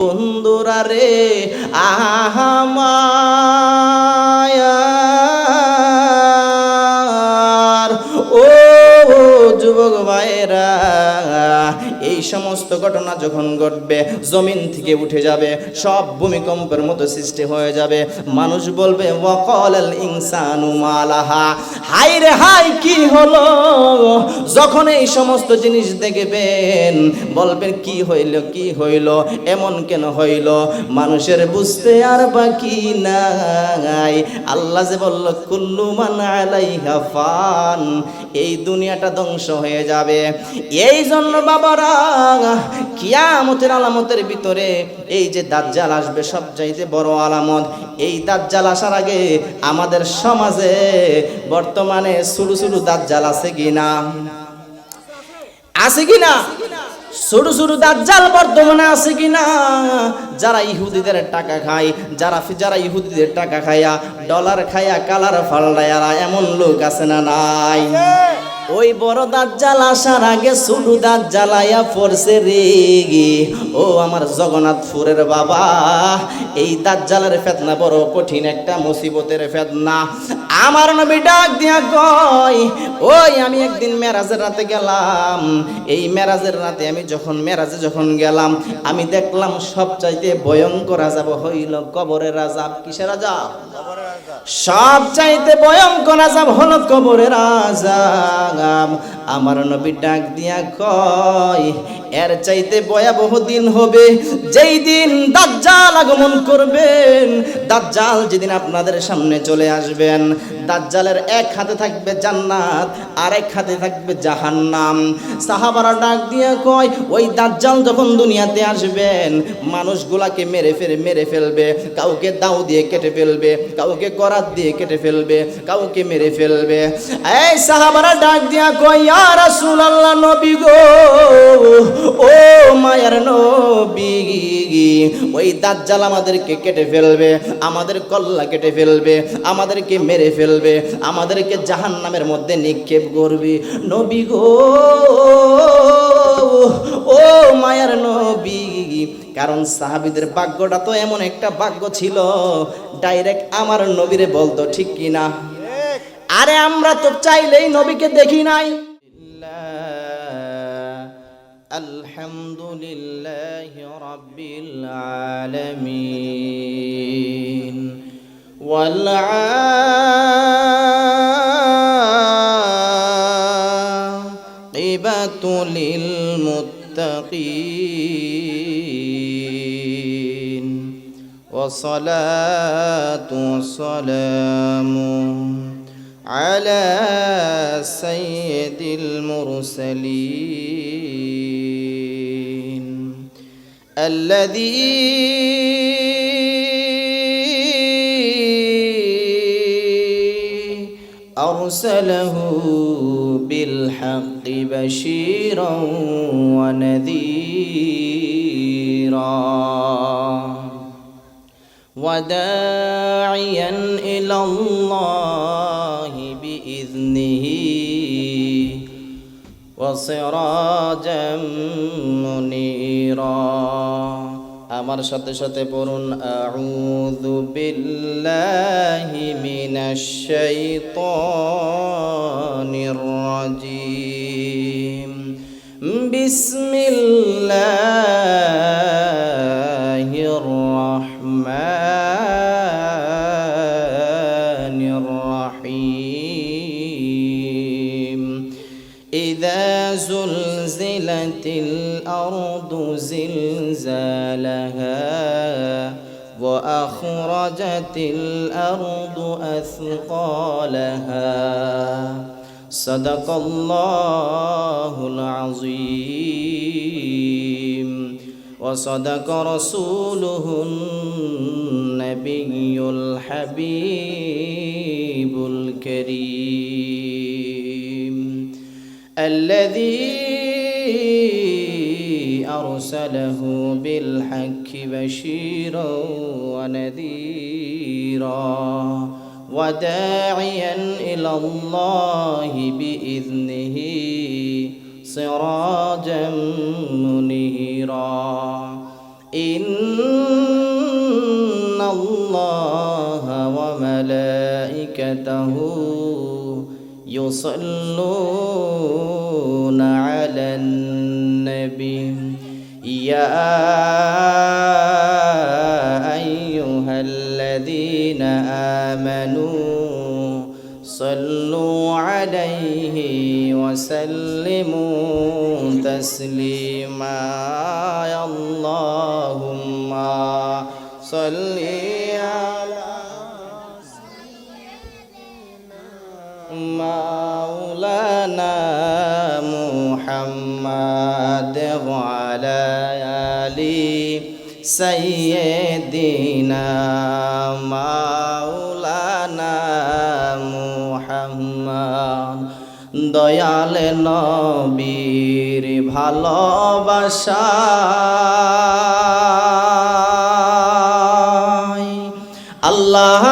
বন্ধুরা রে আহামায়ার সমস্ত ঘটনা যখন ঘটবে, জমিন থেকে উঠে যাবে, সব ভূমিকম্পের মতো সৃষ্টি হয়ে যাবে। মানুষ বলবে ওয়াকাল ইনসানু মালাহা। হাই রে হাই কি হলো? যখন এই সমস্ত জিনিস দেখবেন, বলবেন, কি হইল কি হইল? এমন কেন হইল? মানুষের বুঝতে আর বাকি নাই। আল্লাহ যে বলল, কুল্লু মান আলাইহা ফান। এই দুনিয়াটা ধ্বংস হয়ে যাবে। এই জন্য বাবারা কিয়ামতের আলামতের ভিতরে এই যে দাজ্জাল আসবে সব চাইতে বড় আলামত, এই দাজ্জাল আসার আগে আমাদের সমাজে বর্তমানে শুরু শুরু দাজ্জাল আছে কিনা? আছে কিনা? ছোট ছোট দাজ্জাল বর্তমানে আছে কিনা? যারা ইহুদিদের টাকা খায়, যারা যারা ইহুদিদের টাকা খায়া ডলার খায়া কালার ফাল্লায়ারা এমন লোক আছে না নাই। ওই বড় দাঁত দাজ্জাল আসার আগে ছোট দাঁত জ্বালাইয়া পড়ছে রে ও আমার জগন্নাথপুরের বাবা, এই দাঁত দাজ্জালের ফেতনা বড় কঠিন একটা মুসিবতের ফেতনা। আমার নবী ডাক দিয়া কয়, ওই আমি একদিন মেরাজের রাতে গেলাম। এই মেরাজের রাতে আমি যখন, মেরাজে যখন গেলাম, আমি দেখলাম সবচাইতে ভয়ঙ্কর আজাব হইল কবরের আজাব কিসের আজাব সব চাইতে ভয়ঙ্কর আজাব হলো কবরের আজাব। আমার নবী ডাক দিয়া কয়, এর চাইতে ভয়াবহ দিন হবে। যেই দিন দাজ্জাল আগমন করবেন, দাজ্জাল যেদিন আপনাদের সামনে চলে আসবেন, দাজ্জালের এক হাতে থাকবে জান্নাত, আর এক হাতে থাকবে জাহান্নাম। সাহাবারা ডাক দিয়া কয়, ওই দাজ্জাল যখন দুনিয়াতে আসবেন, মানুষগুলাকে মেরে ফেলে, মেরে ফেলবে, কাউকে দাও দিয়ে কেটে ফেলবে, কাউকে করাত দিয়ে কেটে ফেলবে, কাউকে মেরে ফেলবে। এই সাহাবারা ডাক দিয়া কয় ইয়া রাসূলুল্লাহ নবী গো ও মায়ার নবী ওই দাজ্জাল আমাদেরকে কেটে ফেলবে আমাদের কল্লা কেটে ফেলবে আমাদেরকে মেরে ফেলবে আমাদেরকে জাহান্নামের মধ্যে নিক্ষেপ করবে। নবী গো ও মায়ার নবী কারণ সাহাবিদের ভাগ্যটা তো এমন একটা ভাগ্য ছিল ডাইরেক্ট আমার নবীরে বলতো ঠিক কি না আরে আমরা তো চাইলেই নবীকে দেখি নাই। الحمد لله رب العالمين والعاقبة للمتقين والصلاة والسلام على سيد المرسلين الذي أرسله بالحق بشيرا ونذيرا وداعيا إلى الله وسراجا منيرا আমার সাথে সাথে পড়ুন আউযু বিল্লাহি মিনাশ শাইতানির রাজিম বিসমিল্লাহির وأخرجت الأرض أثقالها. صدق الله العظيم. وصدق رسوله النبي الحبيب الكريم. الذي أرسله بالحق بشيرا ونذيرا وداعيا إلى الله بإذنه سراجا منيرا. إن الله وملائكته يصلون على النبي. يا أيها الذين آمنوا صلوا عليه وسلموا تسليما. يا اللهم صل على مولانا محمد وعلى آل سيدنا مولانا محمد দয়াল নবীর ভালোবাসা আল্লাহ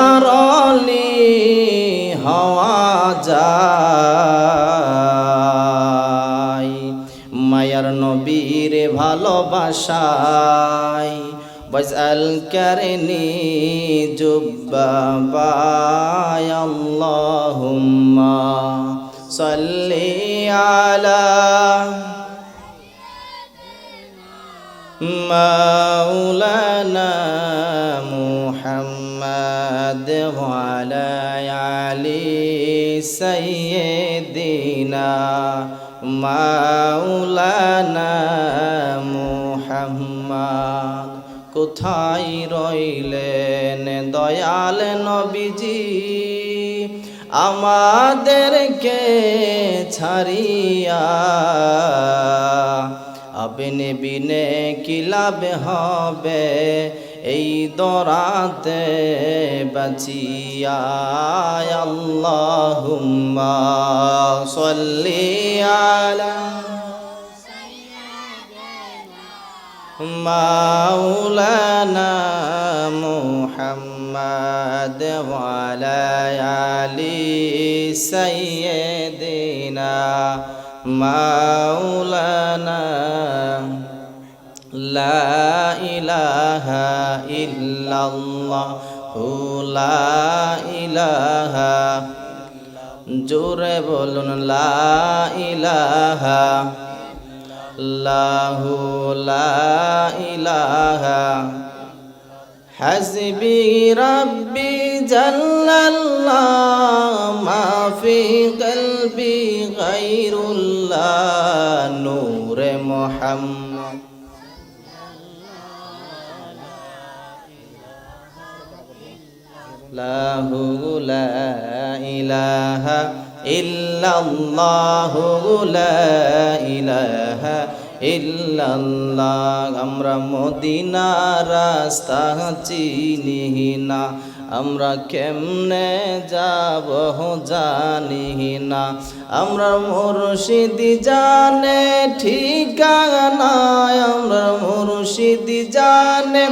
ভালোবাসায় বজাল করেনি জুব্বাবায় আল্লাহুম্মা সাল্লি আলা মাওলানা মুহাম্মদ ওয়ালা আলি সাইয়্যিদিনা মাওলানা মুহাম্মদ কোথায় রইলেন দয়াল নবীজি? আমাদেরকে ছাড়িয়া আপনি বিনে কিলাবে হবে? এই দরাতে বাঁচিয়া আল্লাহুম্মা সাল্লি আলা মাওলানা মুহাম্মদ ওয়ালা আলি সাইয়্যিদিনা মাওলানা লা ইলাহা ইল্লাল্লাহ লা ইলাহা। জোরে বলুন, লা ইলাহা লাহু লা ইলাহা। হাসবি রব্বি মাফি মা ফি কলবি গায়রুল্লাহ, নূরে মুহাম্মদ। ইল্লাল্লাহু লা ইলাহা ইল্লাল্লাহু লা ইলাহা ইল্লাল্লাহ। আমরা মদিনা রাস্তা চিনি না। আমরা কেমনে যাব জানি না। আমরা মুরশিদি জানে ঠিকানা আমরা মুরশিদি জানে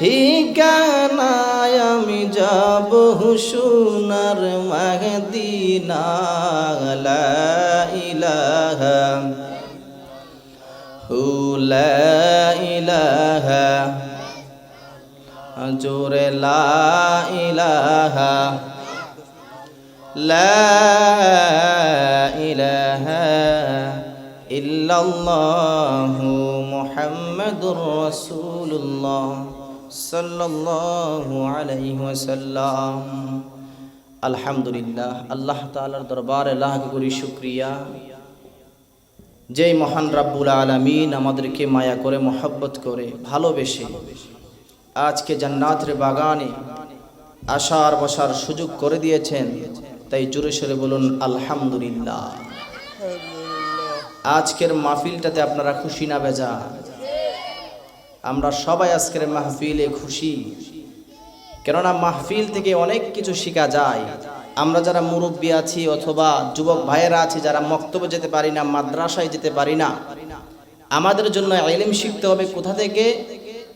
ঠিকানায় আমি যাব সোনার মহদিনা ইলাহা হু, লা ইলাহা জোরে, লা ইলাহা লা ইলাহা ইল্লাল্লাহু মুহাম্মাদুর রাসূলুল্লাহ। সাল্লাল্লাহু আলহামদুলিল্লাহ, আল্লাহ তাআলার দরবারে লাখ করি শুকরিয়া। যেই মহান রাব্বুল আলামিন আমাদেরকে মায়া করে, মোহাব্বত করে, ভালোবেসে আজকে জান্নাতের বাগানে আসার বসার সুযোগ করে দিয়েছেন, তাই জোরে সরে বলুন, আলহামদুলিল্লাহ। আজকের মাহফিলটাতে আপনারা খুশি না বেজা আমরা সবাই আজকের মাহফিলে খুশি। কেননা মাহফিল থেকে অনেক কিছু শেখা যায়। আমরা যারা মুরব্বী আছি অথবা যুবক ভাইয়েরা আছি, যারা মক্তব্য যেতে পারি না, মাদ্রাসায় যেতে পারি না, আমাদের জন্য এলিম শিখতে হবে কোথা থেকে?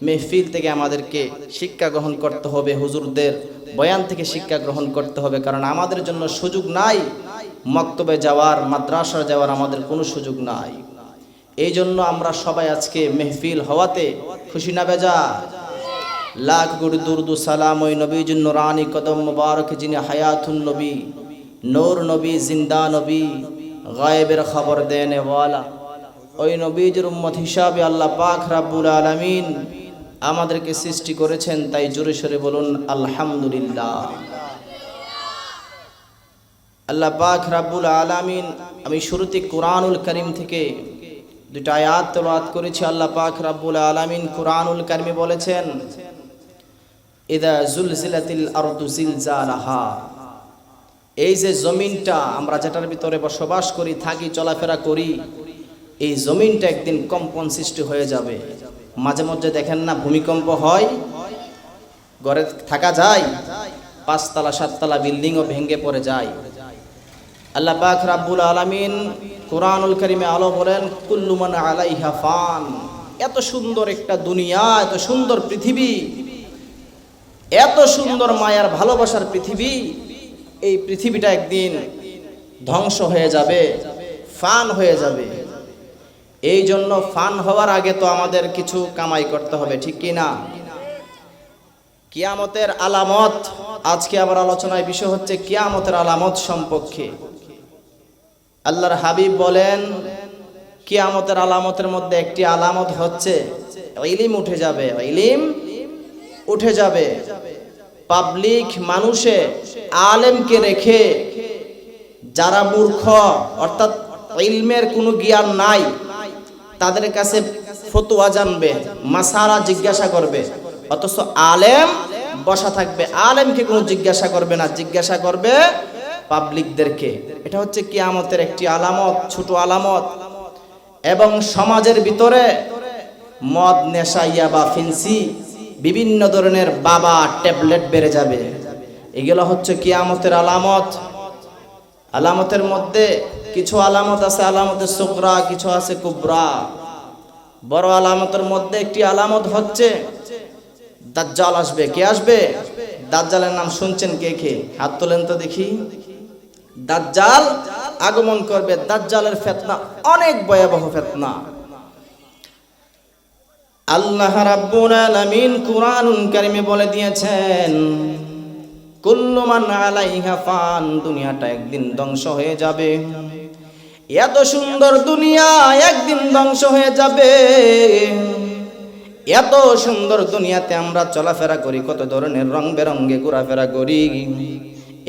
মেহফিল থেকে আমাদেরকে শিক্ষা গ্রহণ করতে হবে, হুজুরদের বয়ান থেকে শিক্ষা গ্রহণ করতে হবে, কারণ আমাদের জন্য সুযোগ নাই। মক্তবে যাওয়ার মাদ্রাসা যাওয়ার আমাদের কোনো সুযোগ নাই। এই জন্য আমরা সবাই আজকে মেহফিল হওয়াতে খুশি না বেজা। লাখ গুরু দুরদু সালাম ওই নবী জন্য রানী কদম মুবারক যিনি হায়াতুন নবী, নূর নবী, জিন্দা নবী, গায়েবের খবর দেন ওয়ালা। ওই নবীজের উম্মত হিসাবে আল্লাহ পাক রাব্বুল আলামিন আমাদেরকে সৃষ্টি করেছেন, তাই জোরে সরে বলুন, আলহামদুলিল্লাহ। আল্লাহ পাক রাব্বুল আলামিন, আমি শুরুতে কোরআনুল করিম থেকে দুটা আয়াত তেলাওয়াত করেছি আল্লাহ পাক রাব্বুল আলামিন কুরআনুল কারিমে বলেছেন, ইদা জুলজিলাতিল আরদু জিলজালাহা। এই যে জমিনটা আমরা যেটার ভিতরে বসবাস করি, থাকি, চলাফেরা করি, এই জমিনটা একদিন কম্পন সৃষ্টি হয়ে যাবে। মাঝে মধ্যে দেখেন না, ভূমিকম্প হয়, ঘরে থাকা যায়, পাঁচতলা, সাততলা বিল্ডিংও ভেঙে পড়ে যায়। আল্লাহ পাক রাব্বুল আলামিন কোরআনুল কারিমে আলো বলেন কুল্লুমান আলাইহা ফান। এত সুন্দর একটা দুনিয়া, এত সুন্দর পৃথিবী, এত সুন্দর মায়ার ভালোবাসার পৃথিবী, এই পৃথিবীটা একদিন ধ্বংস হয়ে যাবে, ফান হয়ে যাবে। এই জন্য ফান হওয়ার আগে তো আমাদের কিছু কামাই করতে হবে, ঠিক কি না? কিয়ামতের আলামত, আজকে আবার আলোচনায় বিষয় হচ্ছে কিয়ামতের আলামত সম্পর্কে। আল্লাহর হাবিব বলেন, কিয়ামতের আলামতের মধ্যে একটি আলামত হচ্ছে, ইলিম উঠে যাবে, ইলিম উঠে যাবে। পাবলিক মানুষে আলেমকে রেখে যারা মূর্খ, অর্থাৎ ইলমের কোনো জ্ঞান নাই, তাদের কাছে ফতুয়া জানবে মাসারা জিজ্ঞাসা করবে। অথচ আলেম বসা থাকবে, আলেমকে কোনো জিজ্ঞাসা করবে না, জিজ্ঞাসা করবে পাবলিকদেরকে এটা হচ্ছে কিয়ামতের একটি আলামত, ছোট আলামত। এবং সমাজের ভিতরে মদ, নেশা, ইয়াবা, ফিনসি, বিভিন্ন ধরনের বাবা ট্যাবলেট বেড়ে যাবে। এগুলো হচ্ছে কিয়ামতের আলামত। আলামতের মধ্যে কিছু আলামত আছে আলামতের সুকরা, কিছু আছে কুবরা। বড় আলামতের মধ্যে একটি আলামত হচ্ছে, দাজ্জাল আসবে। কে আসবে? দাজ্জালের নাম শুনছেন কে কে? হাত তোলেন তো দেখি। দাজ্জাল আগমন করবে, দাজ্জালের ফেতনা, অনেক ভয়াবহ ফেতনা। আল্লাহ রাব্বুল আলামিন কুরআনুল কারিমে বলে দিয়েছেন, কুল্লু মান আলাইহা ফান, দুনিয়াটা একদিন ধ্বংস হয়ে যাবে। এত সুন্দর দুনিয়া একদিন ধ্বংস হয়ে যাবে। এত সুন্দর দুনিয়াতে আমরা চলাফেরা করি, কত ধরনের রং বেরঙ্গে ঘোরাফেরা করি।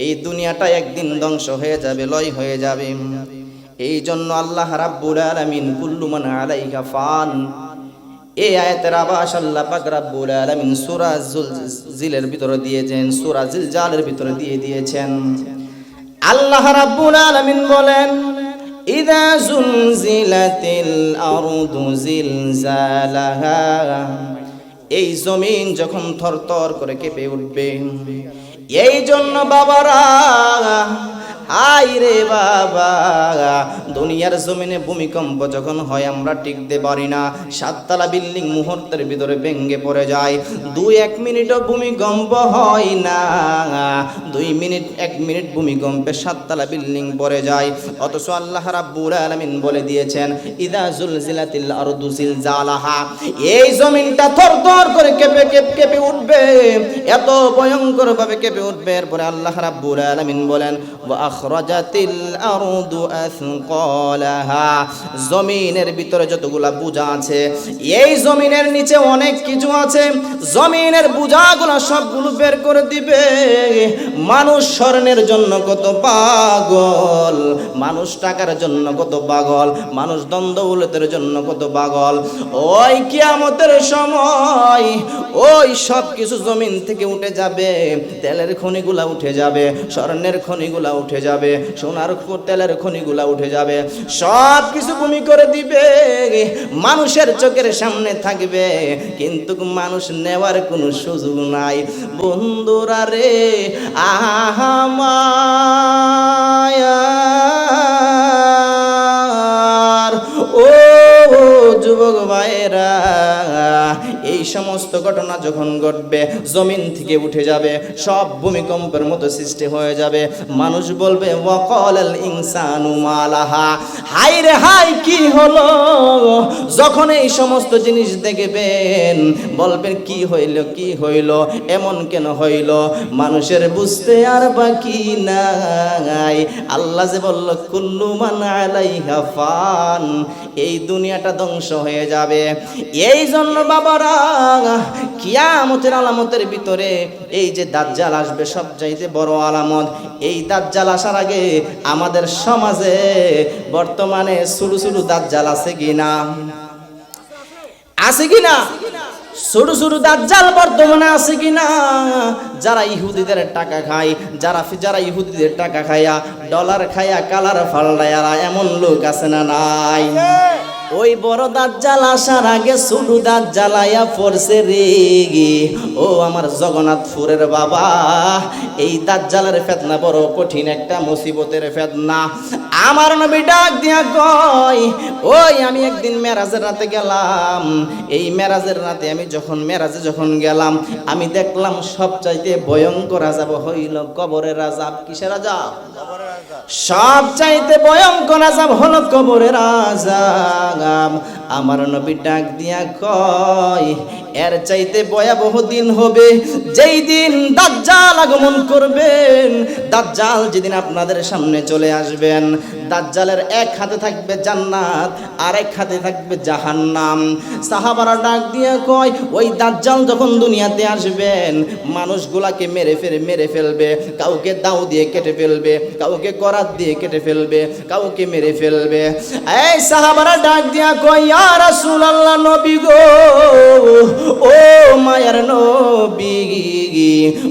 এই দুনিয়াটা একদিন ধ্বংস হয়ে যাবে, লয় হয়ে যাবে। এই জন্য আল্লাহ রাব্বুল আলামিন, কুল্লু মান আলাইহা ফান। এই আয়াতের আবাস আল্লাহ পাক রাব্বুল আলামিন সূরা জিলের ভিতরে দিয়েছেন, সূরা জিলজালের ভিতরে দিয়ে দিয়েছেন। আল্লাহ রাব্বুল আলামিন বলেন, ইদা জুলজিলাতিল আরদু জিলজালাহা। এই জমিন যখন থরথর করে কেঁপে উঠবে এই জন্য বাবারা হাই রে বাবা। দুনিয়ার জমিনে ভূমিকম্প যখন হয়, আমরা টিকতে পারি না। সাততলা বিল্ডিং মুহূর্তের ভিতরে ভেঙ্গে পড়ে যায়। দুই এক মিনিটও ভূমিকম্প হয় না। দুই মিনিট, এক মিনিট ভূমিকম্পে সাততলা বিল্ডিং পড়ে যায়। অথচ আল্লাহ রাব্বুল আলামিন বলে দিয়েছেন, ইদা জুলজিলাতিল আরদু জিলজালাহা। এই জমিনটা থরথর করে কেঁপে কেঁপে কেঁপে উঠবে। এত ভয়ঙ্কর ভাবে কেঁপে উঠবে। এরপরে আল্লাহ রাব্বুল আলামিন বলেন, ওয়া আখরাজাতিল আরদু আথকালাহা জমিনের ভিতরে যতগুলা বোঝা আছে, এই জমিনের নিচে অনেক কিছু আছে। জমিনের বোঝাগুলো সবগুলো বের করে দিবে। মানুষ স্বর্ণের জন্য কত পাগল, মানুষ টাকার জন্য কত পাগল, মানুষ দ্বন্দ্বউলতের জন্য কত পাগল। ওই কিয়ামতের সময় ওই সব কিছু জমিন থেকে উঠে যাবে, তেলের খনিগুলা উঠে যাবে, স্বর্ণের খনিগুলা উঠে যাবে সোনার তেলের খনিগুলা উঠে যাবে। সব কিছু ভূমি করে দিবে, মানুষের চোখের সামনে থাকবে। কিন্তু মানুষ নেওয়ার কোনো সুযোগ নাই। বন্ধুরা রে আহামায়ার ও যুবক ভাইরা এই সমস্ত ঘটনা যখন ঘটবে, জমিন থেকে উঠে যাবে, সব ভূমিকম্পের মতো সৃষ্টি হয়ে যাবে। মানুষ বলবে ইনসানু মালাহা। হাই রে হাই কি হলো? যখন এই সমস্ত জিনিস দেখবেন, বলবেন, কি হইল কি হইল? এমন কেন হইল? মানুষের বুঝতে আর বাকি নাই। আল্লাহ যে বলল, কুল্লু মান আলাইহা ফান। এই দুনিয়াটা ধ্বংস হয়ে যাবে। এই জন্য বাবারা, কিয়ামতের আলামতের ভিতরে এই যে দাজ্জাল আসবে সব চাইতে বড় আলামত। এই দাজ্জাল আসার আগে আমাদের সমাজে বর্তমানে শুরু শুরু দাজ্জাল আছে কিনা? আছে কিনা? ছোট ছোট দাজ্জাল বর্তমানে আছে কিনা? যারা ইহুদিদের টাকা খায়, যারা যারা ইহুদিদের টাকা খায়া ডলার খায়া কালার ফাল্লায়ারা এমন লোক আছে না নাই? ওই বড় দাঁত দাজ্জাল আসার আগে ছোট দাঁত জ্বালাইয়া পড়ছে রেগে। ও আমার জগন্নাথপুরের বাবা, এই দাজ্জালের ফেতনা বড় কঠিন একটা মুসিবতের ফেতনা। আমার নবী ডাক দিয়া কয়, ওই আমি একদিন মেরাজের রাতে গেলাম। এই মেরাজের রাতে আমি যখন, মেরাজে যখন গেলাম, আমি দেখলাম সবচাইতে ভয়ঙ্কর আজাব হইল কবরের আজাব কিসের আজাব সব চাইতে ভয়ঙ্কর আজাব হলো কবরের আজাব। আমার নবী ডাক দিয়া কয়, এর চাইতে ভয়াবহ দিন হবে যেই দিন দাজ্জাল আগমন করবেন। দাজ্জাল যেদিন আপনাদের সামনে চলে আসবেন, দাজ্জালের এক হাতে থাকবে জান্নাত, আর এক হাতে থাকবে জাহান্নাম। সাহাবারা ডাক দিয়া কয়, ওই দাজ্জাল যখন দুনিয়াতে আসবেন, মানুষগুলাকে মেরে ফেলে, মেরে ফেলবে, কাউকে দাও দিয়ে কেটে ফেলবে, কাউকে করাত দিয়ে কেটে ফেলবে, কাউকে মেরে ফেলবে। এই সাহাবারা ডাক দিয়া কয়, ইয়া রাসূলুল্লাহ, নবী গো, ও মায়ার নবী,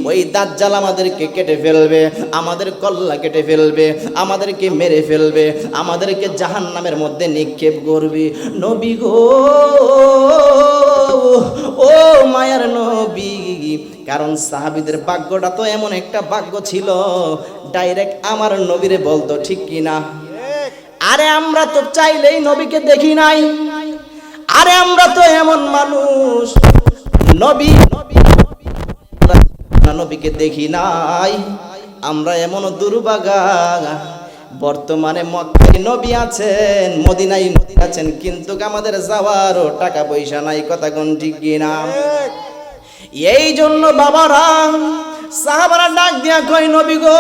ওই দাজ্জাল আমাদেরকে কেটে ফেলবে, আমাদের কল্লা কেটে ফেলবে, আমাদেরকে মেরে ফেলবে, আমাদেরকে জাহান্নামের মধ্যে নিক্ষেপ করবে। নবী গো ও মায়ার নবী, কারণ সাহাবিদের ভাগ্যটা তো এমন একটা ভাগ্য ছিল ডাইরেক্ট আমার নবীরে বলতো, ঠিক কিনা আরে আমরা তো চাইলেই নবীকে দেখি নাই। আরে আমরা তো এমন মানুষ, নবী নবীকে দেখি নাই। আমরা এমন দুর্বাগা বর্তমানে মক্কায় নবী আছেন, মদিনায় নবী আছেন, কিন্তু আমাদের যাওয়ারও টাকা পয়সা নাই, কথা কোন ঠিক কিনা? এই জন্য বাবারা, সাহাবারা ডাক দিয়া কই নবী গো,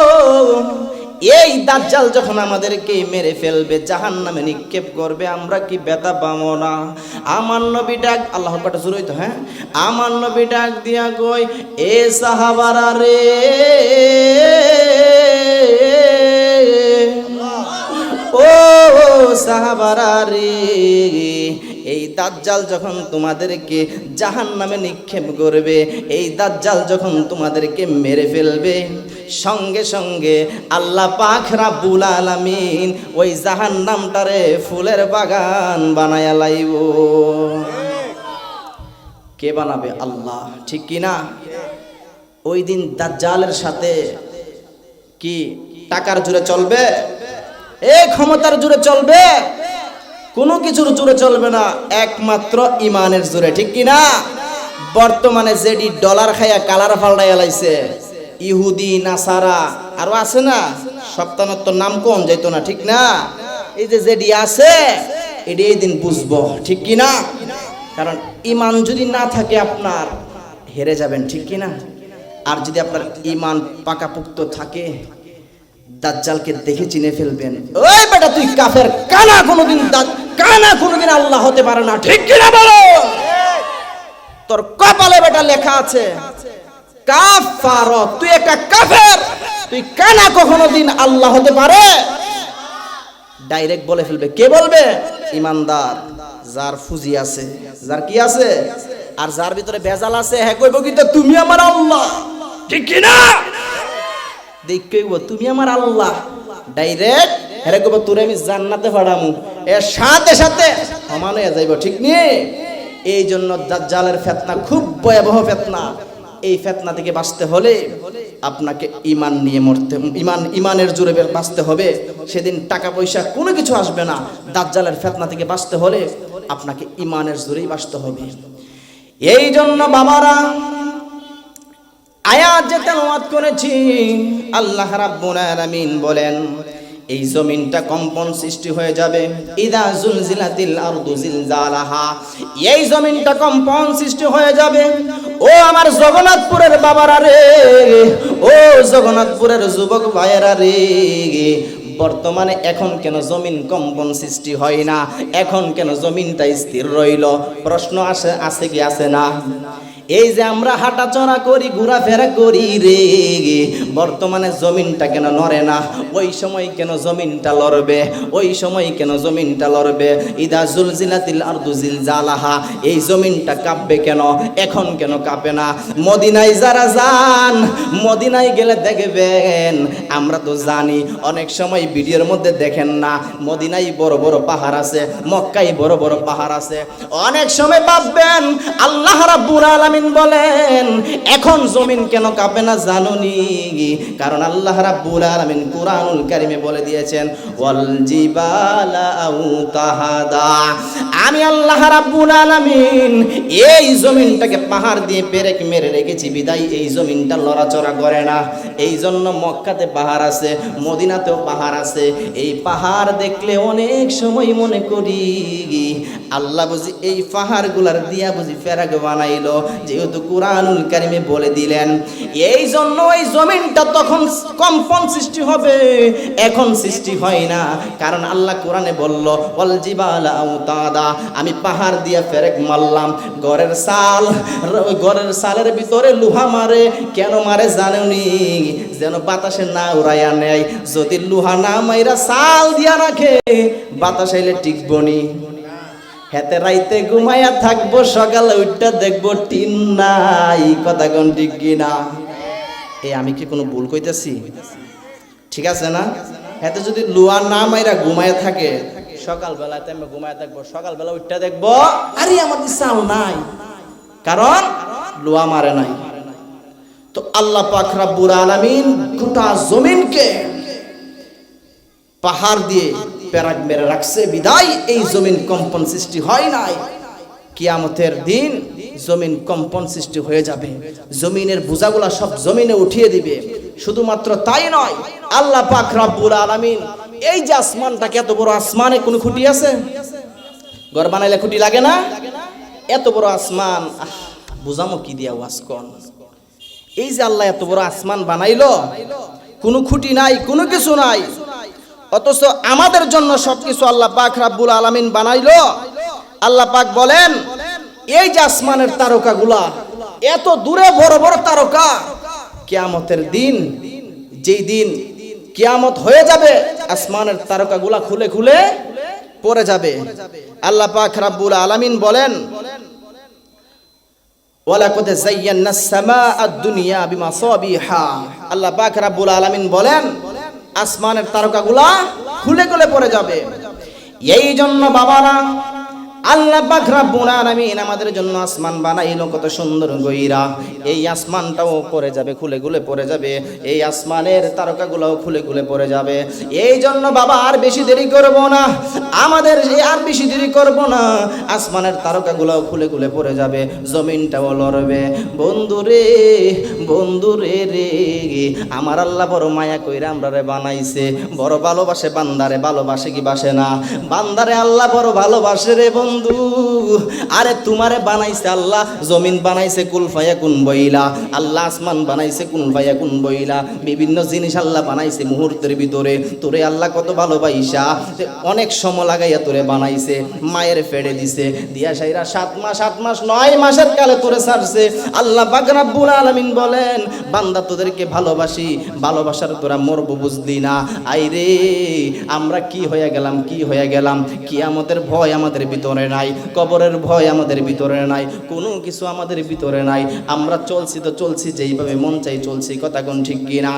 এই দাজ্জাল যখন আমাদেরকে মেরে ফেলবে জাহান নামে নিক্ষেপ করবে, আমরা কি বেতা পাবো না? আমার নবী ডাক, আল্লাহ পাটা শুরু হইতো হ্যাঁ? আমার নবী ডাক দিয়া কই এ সাহাবারা রে ও সাহাবারা রে, এই দাজ্জাল যখন তোমাদেরকে জাহান নামে নিক্ষেপ করবে, এই দাজ্জাল যখন তোমাদেরকে মেরে ফেলবে, সঙ্গে সঙ্গে আল্লাহ পাক রাব্বুল ওই জাহান নামটারে ফুলের বাগান বানায়া লাইব। কে বানাবে? আল্লাহ। ঠিক কি না? ওই দিন দাজ্জালের সাথে কি টাকার জুড়ে চলবে? এ ক্ষমতার জুড়ে চলবে? কোনো কিছুর জুড়ে চলবে না, একমাত্র ইমানের জুড়ে, ঠিক কি না বর্তমানে যেডি ডলার খাইয়া কালার ফাল্টাই লাইছে। ইহুদি, নাসারা, আরও আছে না? সপ্তাহত নাম কম যাইতো না, ঠিক না? এই যে যেডি আছে এটি এই দিন বুঝব, ঠিক কি না কারণ ইমান যদি না থাকে আপনার, হেরে যাবেন, ঠিক কি না আর যদি আপনার ইমান পাকাপুক্ত থাকে দাজ্জালকে দেখে চিনে ফেলবেন। ওই বেটা, তুই কাফের। কানা কোনোদিন কানা কোনোদিন আল্লাহ হতে পারে না। ঠিক কিনা বলো? তোর কপালে বেটা লেখা আছে কাফার তুই একটা কাফের। তুই কানা কখনো দিন আল্লাহ হতে পারে? ডাইরেক্ট বলে ফেলবে। কে বলবে? ইমানদার, যার ফুজি আছে। যার কি আছে? আর যার ভিতরে ভেজাল আছে হ্যাঁ কইব কিন্তু তুমি আমার আল্লাহ। ঠিক কি না দেখে কইব তুমি আমার আল্লাহ। ডাইরেক্ট হেরে কইব, তোরে আমি জান্নাতে ফাড়ামু এর সাথে সাথে সমান যাইব, ঠিক নি? এই জন্য দাজ্জালের ফেতনা খুব ভয়াবহ ফেতনা। এই ফেতনা থেকে বাঁচতে হলে আপনাকে ইমান নিয়ে মরতে ইমান ইমানের জোরে বাঁচতে হবে। সেদিন টাকা পয়সা কোনো কিছু আসবে না। দাজ্জালের ফেতনা থেকে বাঁচতে হলে আপনাকে ইমানের জোরেই বাঁচতে হবে। এই জন্য বাবারা আয়াত যে তেলাওয়াত করেছি। আল্লাহ রাব্বুল আলামিন বলেন, এই জমিনটা কম্পন সৃষ্টি হয়ে যাবে। ইদা জুলজিলাতিল আরদু জিলজালাহা। এই জমিনটা কম্পন সৃষ্টি হয়ে যাবে। ও আমার জগন্নাথপুরের বাবারা রে, ও জগন্নাথপুরের যুবক ভাইয়েরা রে, বর্তমানে এখন কেন জমিন কম্পন সৃষ্টি হয় না? এখন কেন জমিনটা স্থির রইল? প্রশ্ন আসে আছে কি আছে না? এই যে আমরা হাঁটাচড়া করি, ঘোরাফেরা করি রে, বর্তমানে জমিনটা কেন নড়ে না? ওই সময় কেন জমিনটা লড়বে? ওই সময় কেন জমিনটা লড়বে? ইদা জুলজিলাতিল আরদু জিলজালাহা, এই জমিনটা কাঁপবে কেন? এখন কেন কাঁপে না? মদিনায় যারা যান, মদিনায় গেলে দেখবেন, আমরা তো জানি, অনেক সময় ভিডিওর মধ্যে দেখেন না, মদিনায় বড় বড় পাহাড় আছে, মক্কায় বড় বড় পাহাড় আছে। অনেক সময় ভাববেন, আল্লাহ রাব্বুল আলামিন বলেন, এখন জমিন কেন কাঁপে না জানুনি? কারণ আল্লাহ রাব্বুল আলামিন কুরআনুল কারিমে বলে দিয়েছেন, ওয়াল জিবালা আউতাহাদা। আমি আল্লাহ রাব্বুল আলামিন এই জমিনটাকে পাহাড় দিয়ে পেরেক মেরে রেখেছি, বিদায় এই জমিনটা লড়াচড়া করে না। এই জন্য মক্কাতে পাহাড় আছে, মদিনাতেও পাহাড় আছে। এই পাহাড় দেখলে অনেক সময় মনে করি, আল্লাহ বুঝি এই পাহাড়গুলার দিয়া বুঝি ফেরাক বানাইলো। যেহেতু কোরআনুল কারিমে বলে দিলেন এই জন্য এই জমিনটা তখন কম্পন সৃষ্টি হবে। এখন সৃষ্টি হয় না, কারণ আল্লাহ কোরআনে বলল অল জিবালা আউতাদা আমি পাহাড় দিয়ে ফেরেক মারলাম। গড়ের সাল গড়ের সালের ভিতরে লোহা মারে। কেন মারে জানেনি? যেন বাতাসে না উড়াইয়া নেয়। যদি লোহা না মাইরা সাল দিয়া রাখে, বাতাস আইলে টিকবনি হেতে রাইতে ঘুমাইয়া থাকব, সকালে উঠটা দেখব টিন নাই। কথা কোন ঠিক কিনা? এ, আমি কি কোনো ভুল কইতাছি? ঠিক আছে না? হেতে যদি লোয়া না মাইরা ঘুমাইয়া থাকে সকাল বেলাতে আমি ঘুমাইয়া থাকব, সকালবেলা উঠটা দেখব, আরে আমাদের চাল নাই? কারণ লোয়া মারে নাই। তো আল্লাহ পাক রাব্বুল আলামিন গোটা জমিনকে পাহাড় দিয়ে প্যারাক মেরে রাখছে, বিদায়। এই জমিন কম্পন সৃষ্টি হয় নাই। কিয়ামতের দিন জমিন কম্পন সৃষ্টি হয়ে যাবে। জমিনের বোঝাগুলা সব জমিনে উঠিয়ে দিবে। শুধুমাত্র তাই নয়, আল্লাহ পাক রাব্বুল আলামিন এই যে আসমানটাকে এত বড় আসমানে কোনো খুঁটি আছে? ঘর বানাইলে খুঁটি লাগে না? এত বড় আসমান বুঝামো কি দিয়া ওয়াজ এই যে আল্লাহ এত বড় আসমান বানাইলো, কোনো খুঁটি নাই, কোনো কিছু নাই। অথচ আমাদের জন্য সবকিছু আল্লাহ পাক রাব্বুল আলামিন বানাইলো। আল্লাহ পাক বলেন, এই যে আসমানের তারকাগুলা, এত দূরে বড় বড় তারকা, কিয়ামতের দিন, যেই দিন কিয়ামত হয়ে যাবে, আসমানের তারকাগুলা খুলে খুলে পড়ে যাবে। আল্লাহ পাক রাব্বুল আলামিন বলেন আল্লাহ পাক রাব্বুল আলামিন বলেন আসমানের তারকাগুলা খুলে খুলে পড়ে যাবে। এই জন্য বাবারা আল্লাহ পাক রাব্বুল আলামিন আমাদের জন্য আসমান বানাইলো, কত সুন্দর গইরা। এই আসমানটাও পড়ে যাবে, খুলে খুলে পড়ে যাবে। এই আসমানের তারকাগুলোও খুলে খুলে পড়ে যাবে। এই জন্য বাবা, আর বেশি দেরি করব না। আমাদের আর বেশি দেরি করব না, আসমানের তারকাগুলোও খুলে খুলে পড়ে যাবে, জমিনটাও লড়বে। বন্ধু বন্ধুরে বন্ধুরে রে, আমার আল্লাহ বড় মায়া কইরা আমরা রে বানাইছে। বড় ভালোবাসে বান্দারে, ভালোবাসে কি বাসে না? বান্দারে আল্লাহ বড় ভালোবাসে রে বন্ধু। আরে তোমারে বানাইছে আল্লাহ, জমিন বানাইছে কুলফায়া কুন বইলা, আল্লাহ আসমান বানাইছে কুলফায়া কুন বইলা, বিভিন্ন জিনিস আল্লাহ বানাইছে মুহূর্তের ভিতরে, তোরে আল্লাহ কত ভালোবাইসা অনেক সময় লাগাইয়া তোরে বানাইছে, মায়ের ফেড়ে দিছে, দিয়া সাইরা সাত মাস সাত মাস, নয় মাসের কালে তোরে ছাড়ছে, আল্লাহ বাগরাব্বুল আলামিন বলেন, বান্দা তোদেরকে ভালোবাসি, ভালোবাসার তোরা মরবো বুঝলি না, আইরে, আমরা কি হয়ে গেলাম, কি হয়ে গেলাম, কিয়ামতের ভয় আমাদের ভিতরে নাই, কবরের ভয় আমাদের ভিতরে নাই, কোনো কিছু আমাদের ভিতরে নাই। আমরা চলছি তো চলছি, যেইভাবে মন চাই চলছি কথা কোন ঠিক কিনা?